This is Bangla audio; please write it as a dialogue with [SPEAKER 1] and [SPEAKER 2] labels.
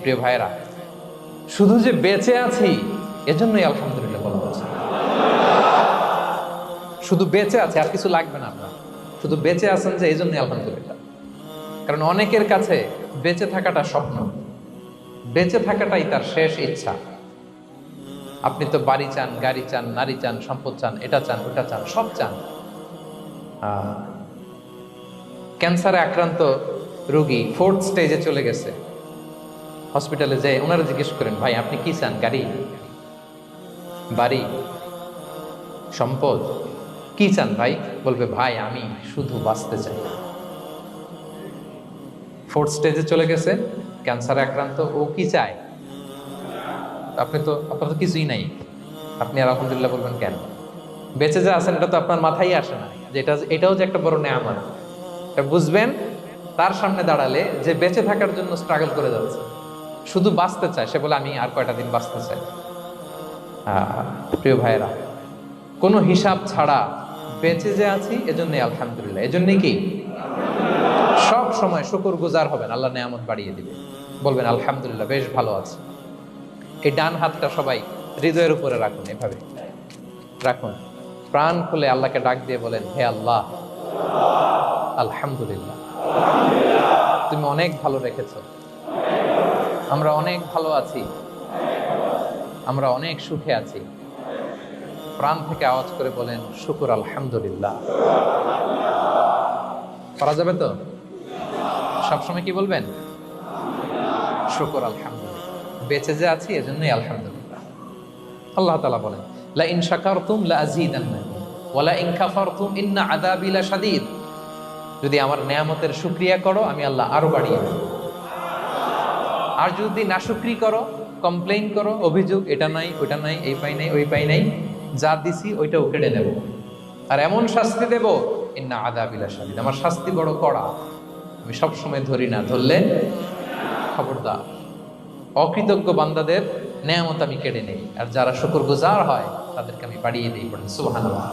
[SPEAKER 1] প্রিয় ভাইরা শুধু যে বেঁচে আছি, এজন্যই আলহামদুলিল্লাহ বলা হচ্ছে। শুধু বেঁচে আছে, আর কিছু লাগবে না আপনার। শুধু বেঁচে আছেন যে এই জন্যই আলহামদুলিল্লাহ। কারণ অনেকের কাছে বেঁচে থাকাটা স্বপ্ন। বেঁচে থাকাটাই তার শেষ ইচ্ছা। আপনি তো বাড়ি চান, গাড়ি চান, নারী চান, সম্পদ চান, এটা চান, ওটা চান, সব চান। ক্যান্সারে আক্রান্ত রোগী ফোর্থ স্টেজে চলে গেছে। হসপিটালে যে ওনারা জিজ্ঞেস করেন, ভাই, আপনি কি চান? গাড়ি? বাড়ি? সম্পদ? কি চান ভাই? বলবে, ভাই, আমি শুধু বাঁচতে চাই। ফোর্থ স্টেজে চলে গেছে ক্যান্সারে আক্রান্ত। ও কি চায়? আপনি তো আপনার তো কিছুই নাই। আপনি আর আলহামদুলিল্লাহ বলবেন কেন? বেঁচে যা আছেন, এটা তো আপনার মাথায় আসে না। যে এটা, এটাও যে একটা বড় নেয়ামত। এটা বুঝবেন, তার সামনে দাঁড়ালে যে বেঁচে থাকার জন্য স্ট্রাগল করে যাচ্ছে। শুধু বাঁচতে চায়, সে বলে, আমি আর কয়টা দিন বাঁচতে চাই? প্রিয় ভাইয়েরা, কোনো হিসাব ছাড়া বেঁচে যে আছি এজন্যই আলহামদুলিল্লাহ। এজন্যই কি? সব সময় শুকর গুজার হবেন, আল্লাহ নেয়ামত বাড়িয়ে দিবে। বলবেন, আলহামদুলিল্লাহ, বেশ ভালো আছে। এই ডান হাতটা সবাই হৃদয়ের উপরে রাখুন, এভাবে। রাখুন। প্রাণ খুলে আল্লাহকে ডাক দিয়ে বলেন, হে আল্লাহ, আলহামদুলিল্লাহ। তুমি অনেক ভালো রেখেছ। আমরা অনেক ভালো আছি। আমরা অনেক সুখে আছি। প্রাণ থেকে আওয়াজ করে বলেন, শুকুর আলহামদুলিল্লাহ। করা যাবে তো? সবসময় কি বলবেন? শুকুর আলহামদুলিল্লাহ। বেঁচে যে আছি, এজন্যই আলহামদুলিল্লাহ। আল্লাহ তালা বলেন লা ইন শাকারতুম লা আযীদান্নাকুম ওয়া ইন কাফারতুম ইন্না আযাবি লাশাদীদ। যদি আমার নেয়ামতের শুকরিয়া করো, আমি আল্লাহ আরও বাড়িয়ে দেব। আর যদি নাশুকরি করো কমপ্লেইন করো, অভিযোগ, এটা নাই, ওটা নাই, এই পাই নাই, ওই পাই নাই, যা দিছি ওইটাও কেড়ে নেব। আর এমন শাস্তি দেব, ইন্না আদাবিলা শাদিদ আমার শাস্তি বড় কড়া। আমি সব সময় ধরি না, ধরলে খবরদার। অকৃতজ্ঞ বান্দাদের নেয়ামত আমি কেড়ে নেই। আর যারা শুকর গুজার হয়, তাদেরকে আমি বাড়িয়ে দিই পড়েন সুবহানাল্লাহ।